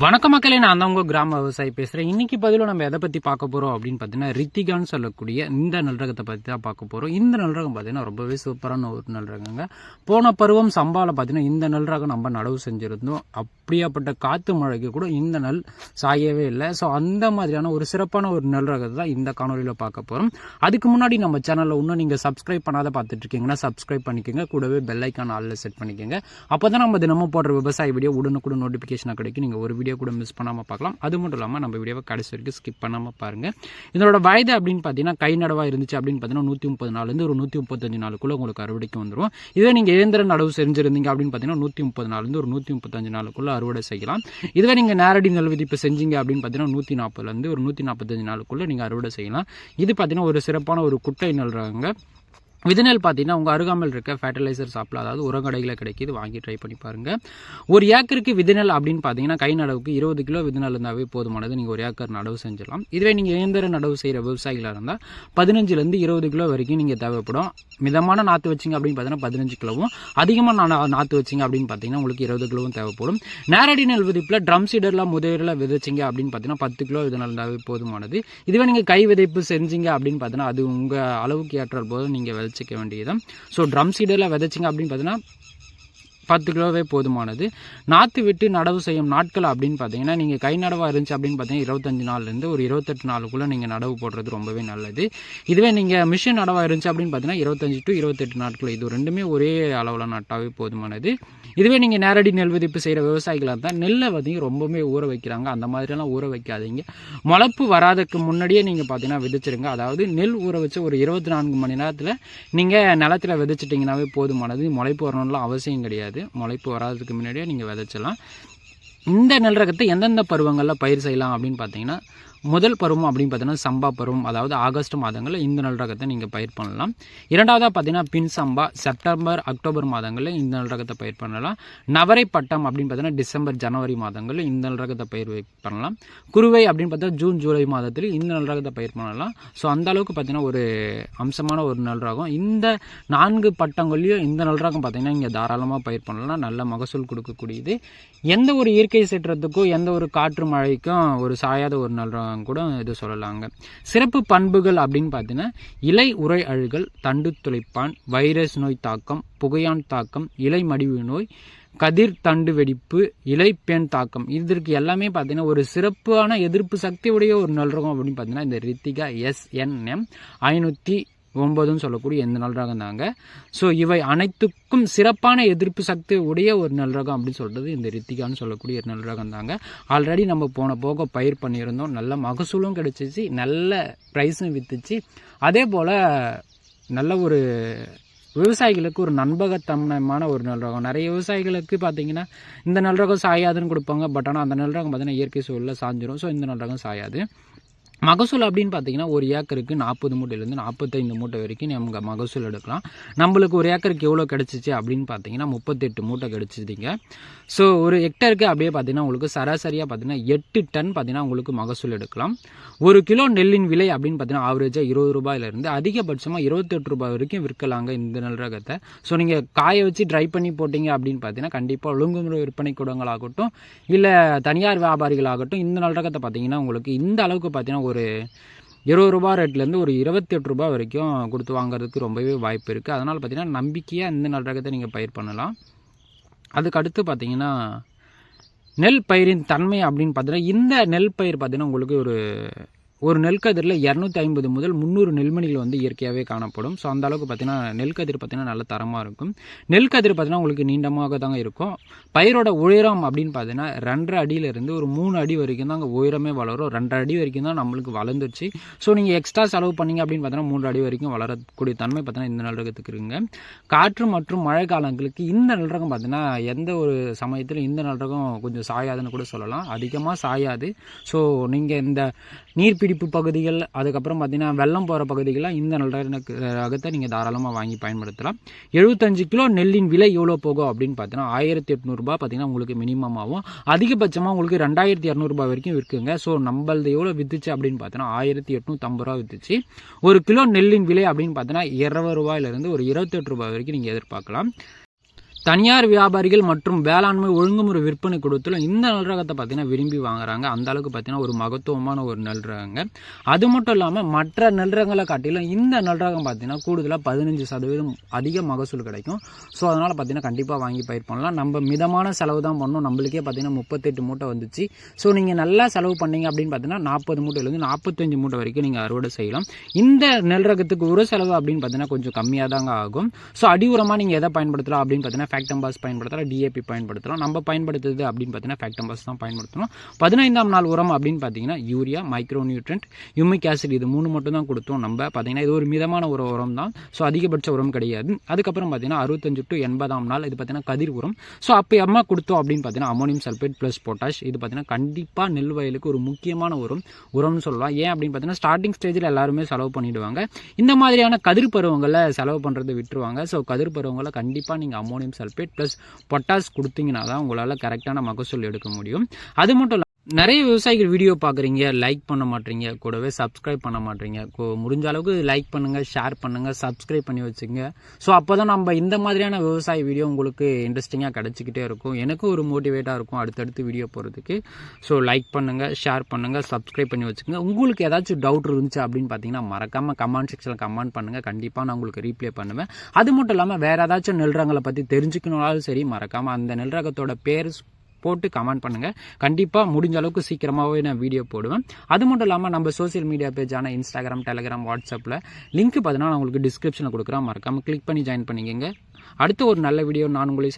வணக்க மக்களே நான் அந்தவங்க உங்கள் கிராம விவசாயி பேசுகிறேன் இன்றைக்கி பதிலும் நம்ம எதை பற்றி பார்க்க போகிறோம் அப்படின்னு பார்த்தீங்கன்னா ரித்திகான்னு சொல்லக்கூடிய இந்த நல்ரகத்தை பற்றி தான் பார்க்க போகிறோம் இந்த நல்ரகம் பார்த்தீங்கன்னா ரொம்பவே சூப்பரான ஒரு நல்ரகங்க. போன பருவம் சம்பாவில் பார்த்தீங்கன்னா இந்த நல்ரகம் நம்ம நடவு செஞ்சுருந்தோம். அப்படியாப்பட்ட காற்று மழைக்கு கூட இந்த நல் சாயவே இல்லை. ஸோ அந்த மாதிரியான ஒரு சிறப்பான ஒரு நல்ரகத்தை தான் இந்த காணொலியில் பார்க்க போகிறோம் அதுக்கு முன்னாடி நம்ம சேனலில் இன்னும் நீங்கள் சப்ஸ்கிரைப் பண்ணாத பார்த்துட்டு இருக்கீங்கன்னா சப்ஸ்கிரைப் பண்ணிக்கோங்க. கூடவே பெல் ஆளில் செட் பண்ணிக்கோங்க. அப்போ தான் நம்ம தினமும் போடுற விவசாய வீடியோ உடனுக்குடன் நோட்டிஃபிகேஷனாக கிடைக்கும். நீங்கள் ஒரு வீடியோ கூட மிஸ் பண்ணாமல் பார்க்கலாம். அது மட்டும் இல்லாமல் நம்ம வீடியோவை கடைசி வரைக்கும் ஸ்கிப் பண்ணாமல் பாருங்கள் இதோட வயது அப்படின்னு பார்த்தீங்கன்னா கை நடவாக இருந்துச்சு அப்படின்னு பார்த்தீங்கன்னா நூற்றி முப்பது நாள்லேருந்து ஒரு நூற்றி முப்பத்தஞ்சு நாளுக்குள்ளே உங்களுக்கு அறுவடைக்கு வந்துடும் இதே நீங்கள் இயந்திர நடவு செஞ்சுருந்தீங்க அப்படின்னு பார்த்தீங்கன்னா நூற்றி முப்பது நாள்லேருந்து ஒரு நூற்றி முப்பத்தஞ்சு நாளுக்குள்ளே அறுவடை செய்யலாம். இதுவே நீங்கள் நேரடி நெல் விதிப்பு செஞ்சீங்க அப்படின்னு பார்த்தீங்கன்னா நூற்றி நாற்பதுலேருந்து ஒரு நூற்றி நாற்பத்தஞ்சு நாளுக்குள்ளே நீங்கள் அறுவடை செய்யலாம். இது பார்த்தீங்கன்னா ஒரு சிறப்பான ஒரு குட்டை நல்றாங்க. விதநெல் பார்த்தீங்கன்னா உங்கள் அருகாமல் இருக்க ஃபர்டிலைசர் ஷாப்பில் அதாவது உரக்கடையில் கிடைக்கிது. வாங்கி ட்ரை பண்ணி பாருங்கள் ஒரு ஏக்கருக்கு விதநெல் அப்படின்னு பார்த்தீங்கன்னா கை நடவுக்கு இருபது கிலோ விதநெல் இருந்தாவே போதுமானது. நீங்கள் ஒரு ஏக்கர் நடவு செஞ்சிடலாம். இதுவே நீங்கள் இயந்திர நடவு செய்கிற விவசாயிகளாக இருந்தால் பதினஞ்சுலேருந்து இருபது கிலோ வரைக்கும் நீங்கள் தேவைப்படும். மிதமான நாற்று வச்சிங்க அப்படின்னு பார்த்தீங்கன்னா பதினஞ்சு கிலோவும். அதிகமாக நான் நாற்று வச்சிங்க அப்படின்னு பார்த்தீங்கன்னா உங்களுக்கு இருபது கிலோவும் தேவைப்படும். நேரடி நெல் விதிப்பில் ட்ரம் சீடரில் முதலில் விதைச்சிங்க அப்படின்னு பார்த்தீங்கன்னா பத்து கிலோ விதநெல் இருந்தாவே போதுமானது. இதுவே நீங்கள் கை விதைப்பு செஞ்சீங்க அப்படின்னு பார்த்தீங்கன்னா அது உங்கள் அளவுக்கு ஏற்றால் போது நீங்கள் விதைச்சிக்க வேண்டியது ஸோ ட்ரம் சீடெல்லாம் விதைச்சிங்க அப்படின்னு பார்த்தீங்கன்னா பத்து கிலோவே போதுமானது. நாற்று விட்டு நடவு செய்யும் நாட்கள் அப்படின்னு பார்த்தீங்கன்னா நீங்கள் கை நடவாக இருந்துச்சு அப்படின்னு பார்த்தீங்கன்னா இருபத்தஞ்சு நாள்லேருந்து ஒரு இருபத்தெட்டு நாளுக்குள்ளே நீங்கள் நடவு போடுறது ரொம்பவே நல்லது. இதுவே நீங்கள் மிஷின் நடவாக இருந்துச்சு அப்படின்னு பார்த்தீங்கன்னா இருபத்தஞ்சு டு இருபத்தெட்டு நாட்கள். இது ரெண்டுமே ஒரே அளவில் நட்டாவே போதுமானது. இதுவே நீங்கள் நேரடி நெல் விதிப்பு செய்கிற விவசாயிகளாக இருந்தால் நெல்லை பார்த்தீங்கன்னா ரொம்பவுமே ஊற வைக்கிறாங்க. அந்த மாதிரியெல்லாம் ஊற வைக்காதீங்க. முளப்பு வராததுக்கு முன்னாடியே நீங்கள் பார்த்தீங்கன்னா விதைச்சிருங்க. அதாவது நெல் ஊற வச்சு ஒரு இருபத்தி நான்கு மணி நேரத்தில் நீங்கள் நிலத்தில் விதைச்சிட்டிங்கனாவே போதுமானது. முளைப்பு வரணும்லாம் அவசியம் கிடையாது. முளைப்பு வராததுக்கு முன்னாடியே நீங்கள் விதைச்சலாம். இந்த நெல் ரகத்தை எந்தெந்த பருவங்களில் பயிர் செய்யலாம் அப்படின்னு பார்த்தீங்கன்னா முதல் பருவம் அப்படின்னு பார்த்தீங்கன்னா சம்பா பருவம் அதாவது ஆகஸ்ட் மாதங்களில் இந்த நல் ரகத்தை நீங்கள் பயிர் பண்ணலாம். இரண்டாவதாக பார்த்தீங்கன்னா பின் சம்பா செப்டம்பர் அக்டோபர் மாதங்களில் இந்த நல் ரகத்தை பயிர் பண்ணலாம். நவரை பட்டம் அப்படின்னு பார்த்தீங்கன்னா டிசம்பர் ஜனவரி மாதங்களில் இந்த நல் ரகத்தை பயிர் பண்ணலாம். குருவை அப்படின்னு பார்த்தா ஜூன் ஜூலை மாதத்தில் இந்த நல் ரகத்தை பயிர் பண்ணலாம். ஸோ அந்த அளவுக்கு பார்த்தீங்கன்னா ஒரு அம்சமான ஒரு நல் ரகம் இந்த நான்கு பட்டங்கள்லையும் இந்த நல் ரகம் பார்த்தீங்கன்னா இங்கே தாராளமாக பயிர் பண்ணலாம். நல்ல மகசூல் கொடுக்கக்கூடியது. எந்த ஒரு இயற்கை சீற்றத்துக்கும் எந்த ஒரு காற்று மழைக்கும் ஒரு சாயாத ஒரு நல் ரகம் கூட இது சொல்லலாங்க. சிறப்பு பண்புகள் அப்படின்னு பார்த்தீங்கன்னா இலை உரை அழுகல் தண்டு துளைப்பான் வைரஸ் நோய் தாக்கம் புகையான் தாக்கம் இலை மடிவு நோய் கதிர் தண்டு வெடிப்பு இலைப்பேன் தாக்கம். இதற்கு எல்லாமே பார்த்தீங்கன்னா ஒரு சிறப்பான எதிர்ப்பு சக்தியுடைய ஒரு நல்ரகம் அப்படின்னு பார்த்தீங்கன்னா இந்த ரித்திகா எஸ்என்எம் ஐநூற்றி ஒன்பதுன்னு சொல்லக்கூடிய எந்த நல் ரகம் தாங்க. ஸோ இவை அனைத்துக்கும் சிறப்பான எதிர்ப்பு சக்தி உடைய ஒரு நல் ரகம் அப்படின்னு சொல்கிறது இந்த ரித்திகான்னு சொல்லக்கூடிய ஒரு நல் ரகம் தாங்க. ஆல்ரெடி நம்ம போன போக பயிர் பண்ணியிருந்தோம். நல்ல மகசூலும் கிடைச்சிச்சு. நல்ல ப்ரைஸும் விற்றுச்சு அதே போல் நல்ல ஒரு விவசாயிகளுக்கு ஒரு நண்பகத்தன்மையான ஒரு நல்ரகம். நிறைய விவசாயிகளுக்கு பார்த்தீங்கன்னா இந்த நல்ரகம் சாயாதுன்னு கொடுப்பாங்க. பட் ஆனால் அந்த நல்ரகம் ரகம் பார்த்தீங்கன்னா இயற்கை சூழலில் சாஞ்சிரும். ஸோ இந்த நல்ரகம் சாயாது. மகசூல் அப்படின்னு பார்த்தீங்கன்னா ஒரு ஏக்கருக்கு நாற்பது மூட்டையிலேருந்து நாற்பத்தைந்து மூட்டை வரைக்கும் நம்ம மகசூல் எடுக்கலாம். நம்மளுக்கு ஒரு ஏக்கருக்கு எவ்வளோ கிடச்சிச்சு அப்படின்னு பார்த்தீங்கன்னா முப்பத்தெட்டு மூட்டை கிடச்சிச்சிங்க ஸோ ஒரு ஹெக்டருக்கு அப்படியே பார்த்தீங்கன்னா உங்களுக்கு சராசரியாக பார்த்தீங்கன்னா எட்டு டன் பார்த்தீங்கன்னா உங்களுக்கு மகசூல் எடுக்கலாம். ஒரு கிலோ நெல்லின் விலை அப்படின்னு பார்த்தீங்கன்னா ஆவரேஜாக இருபது ரூபாயிலிருந்து அதிகபட்சமாக இருபத்தெட்டு ரூபாய் வரைக்கும் விற்கலாங்க இந்த நெல் ரகத்தை. ஸோ நீங்கள் காய வச்சு ட்ரை பண்ணி போட்டிங்க அப்படின்னு பார்த்தீங்கன்னா கண்டிப்பாக ஒழுங்குமுறை விற்பனை கூடங்களாகட்டும் இல்லை தனியார் வியாபாரிகளாகட்டும் இந்த நெல் ரகத்தை பார்த்தீங்கன்னா உங்களுக்கு இந்த அளவுக்கு பார்த்தீங்கன்னா ஒரு இருபது ரூபா ரேட்லேருந்து ஒரு இருபத்தெட்டு ரூபா வரைக்கும் கொடுத்து வாங்குறதுக்கு ரொம்பவே வாய்ப்பு இருக்குது அதனால் பார்த்தீங்கன்னா நம்பிக்கையாக இந்த நல் ரகத்தை நீங்கள் பயிர் பண்ணலாம். அதுக்கு அடுத்து பார்த்தீங்கன்னா நெல் பயிரின் தன்மை அப்படின்னு பார்த்தீங்கன்னா இந்த நெல் பயிர் பார்த்தீங்கன்னா உங்களுக்கு ஒரு ஒரு நெல்கதிரில் இரநூத்தி ஐம்பது முதல் முந்நூறு நெல்மணிகள் வந்து இயற்கையாகவே காணப்படும். ஸோ அந்த அளவுக்கு பார்த்தீங்கன்னா நெல்கதிர் பார்த்தீங்கன்னா நல்ல தரமாக இருக்கும். நெல்கதிர் பார்த்தீங்கன்னா உங்களுக்கு நீண்டமாக தாங்க இருக்கும். பயிரோட உயரம் அப்படின்னு பார்த்தீங்கன்னா ரெண்டரை அடியிலேருந்து ஒரு மூணு அடி வரைக்கும் தான் அங்கே உயரமே வளரும். ரெண்டரை அடி வரைக்கும் தான் நம்மளுக்கு வளர்ந்துருச்சு. ஸோ நீங்கள் எக்ஸ்ட்ரா செலவு பண்ணீங்க அப்படின்னு பார்த்தீங்கன்னா மூன்று அடி வரைக்கும் வளரக்கூடிய தன்மை பார்த்தீங்கன்னா இந்த நெல்ரகத்துக்கு இருக்குங்க. காற்று மற்றும் மழை காலங்களுக்கு இந்த நெல்ரகம் பார்த்தீங்கன்னா எந்த ஒரு சமயத்தில் இந்த நெல்ரகம் கொஞ்சம் சாயாதுன்னு கூட சொல்லலாம். அதிகமாக சாயாது. ஸோ நீங்கள் இந்த நீர்பிடிப்பு பகுதிகள் அதுக்கப்புறம் பார்த்திங்கன்னா வெள்ளம் போகிற பகுதிகளில் இந்த நெல் ரகத்தை நீங்கள் தாராளமாக வாங்கி பயன்படுத்தலாம். எழுபத்தஞ்சு கிலோ நெல்லின் விலை எவ்வளோ போகும் அப்படின்னு பார்த்தீங்கன்னா ஆயிரத்தி எட்நூறுபா பார்த்தீங்கன்னா உங்களுக்கு மினிமம் ஆகும். அதிகபட்சமாக உங்களுக்கு ரெண்டாயிரத்தி இரநூறுபா வரைக்கும் விற்குங்க ஸோ நம்மளது எவ்வளோ வித்துச்சு அப்படின்னு பார்த்தீங்கன்னா ஆயிரத்தி எட்நூற்றம்பது ரூபா வித்துச்சு. ஒரு கிலோ நெல்லின் விலை அப்படின்னு பார்த்தீங்கன்னா இருபது ரூபாயிலிருந்து ஒரு இருபத்தெட்டு ரூபாய் வரைக்கும் நீங்கள் எதிர்பார்க்கலாம். தனியார் வியாபாரிகள் மற்றும் வேளாண்மை ஒழுங்குமுறை விற்பனை கொடுத்தலும் இந்த நெல் ரகத்தை பார்த்தீங்கன்னா விரும்பி வாங்குறாங்க. அந்த அளவுக்கு பார்த்தீங்கன்னா ஒரு மகத்துவமான ஒரு நெல் ரகங்க அது மட்டும் இல்லாமல் மற்ற நெல் ரகங்களை காட்டிலும் இந்த நெல் ரகம் பார்த்தீங்கன்னா கூடுதலாக பதினஞ்சு சதவீதம் அதிக மகசூல் கிடைக்கும். ஸோ அதனால் பார்த்தீங்கன்னா கண்டிப்பாக வாங்கி பயிர் பண்ணலாம். நம்ம மிதமான செலவு தான் பண்ணோம். நம்மளுக்கே பார்த்தீங்கன்னா முப்பத்தெட்டு மூட்டை வந்துச்சு. ஸோ நீங்கள் நல்லா செலவு பண்ணீங்க அப்படின்னு பார்த்தீங்கன்னா நாற்பது மூட்டையிலேருந்து நாற்பத்தஞ்சு மூட்டை வரைக்கும் நீங்கள் அறுவடை செய்யலாம். இந்த நெல் ரகத்துக்கு உர செலவு அப்படின்னு பார்த்தீங்கன்னா கொஞ்சம் கம்மியாக தாங்க ஆகும். ஸோ அடி உரமாக நீங்கள் எதை பயன்படுத்தலாம் அப்படின்னு பார்த்தீங்கன்னா ஃபேக்டம்பாஸ் பயன்படுத்தலாம் டிஏபி பயன்படுத்தலாம் நம்ம பயன்படுத்துறது அப்படின்னு பார்த்தீங்கன்னா ஃபேக்டம்பாஸ் தான் பயன்படுத்தணும். பதினைந்தாம் நாள் உரம் அப்படின்னு பார்த்தீங்கன்னா urea micro nutrient humic acid இது மூணு மட்டும் தான் கொடுத்தோம் நம்ம. பார்த்தீங்கன்னா இது ஒரு மிதமான ஒரு உரம் தான். ஸோ அதிகபட்ச உரம் கிடையாது. அதுக்கப்புறம் பார்த்தீங்கன்னா அறுபத்தஞ்சு டு எண்பதாம் நாள் இது பார்த்தீங்கன்னா கதிர் உரம். ஸோ அப்போ அம்மா கொடுத்தோம் அப்படின்னு பார்த்தீங்கன்னா அமோனியம் சல்பேட் ப்ளஸ் பொட்டாஷ் இது பார்த்தீங்கன்னா கண்டிப்பாக நெல் வயலுக்கு ஒரு முக்கியமான உரம் உரம்னு சொல்லலாம். ஏன் அப்படின்னு பார்த்தீங்கன்னா ஸ்டார்டிங் ஸ்டேஜில் எல்லாருமே செலவு பண்ணிடுவாங்க. இந்த மாதிரியான கதிர் பருவங்களை செலவு பண்ணுறது விட்டுருவாங்க. ஸோ கதிர் பருவங்களை கண்டிப்பாக நீங்கள் அமோனியம் சல்ஃபேட் ப்ளஸ் பொட்டாஸ் கொடுத்தீங்கன்னா தான் உங்களால் கரெக்டான மகசூல் எடுக்க முடியும். அது மட்டும் நிறைய விவசாயிகள் வீடியோ பார்க்குறீங்க லைக் பண்ண மாட்டீங்க கூடவே சப்ஸ்கிரைப் பண்ண மாட்டீங்க. முடிஞ்ச அளவுக்கு லைக் பண்ணுங்கள் ஷேர் பண்ணுங்கள் சப்ஸ்கிரைப் பண்ணி வச்சுங்க. ஸோ அப்போ தான் நம்ம இந்த மாதிரியான விவசாய வீடியோ உங்களுக்கு இன்ட்ரெஸ்டிங்காக கிடச்சிக்கிட்டே இருக்கும். எனக்கும் ஒரு மோட்டிவேட்டாக இருக்கும் அடுத்தடுத்து வீடியோ போகிறதுக்கு ஸோ லைக் பண்ணுங்கள் ஷேர் பண்ணுங்கள் சப்ஸ்கிரைப் பண்ணி வச்சுக்கோங்க உங்களுக்கு ஏதாச்சும் டவுட் இருந்துச்சு அப்படின்னு பார்த்தீங்கன்னா மறக்காமல் கமெண்ட் செக்ஷனில் கமெண்ட் பண்ணுங்கள் கண்டிப்பாக நான் உங்களுக்கு ரீப்ளே பண்ணுவேன். அது மட்டும் இல்லாமல் வேறு ஏதாச்சும் நெல் ரகங்களை பற்றி தெரிஞ்சுக்கணுனாலும் சரி மறக்காமல் அந்த நெல் ரகத்தோட பேர் போட்டு கமெண்ட் பண்ணுங்கள் கண்டிப்பாக முடிஞ்ச அளவுக்கு சீக்கிரமாகவே நான் வீடியோ போடுவேன். அது மட்டும் இல்லாமல் நம்ம சோசியல் மீடியா பேஜான இன்ஸ்டாகிராம் டெலிகிராம் வாட்ஸ்அப்பில் லிங்க் பார்த்தீங்கன்னா நான் உங்களுக்கு டிஸ்கிரிப்ஷனில் கொடுக்குறேன். மறக்காமல் கிளிக் பண்ணி ஜாயின் பண்ணிக்கோங்க. அடுத்த ஒரு நல்ல வீடியோ நான் உங்களை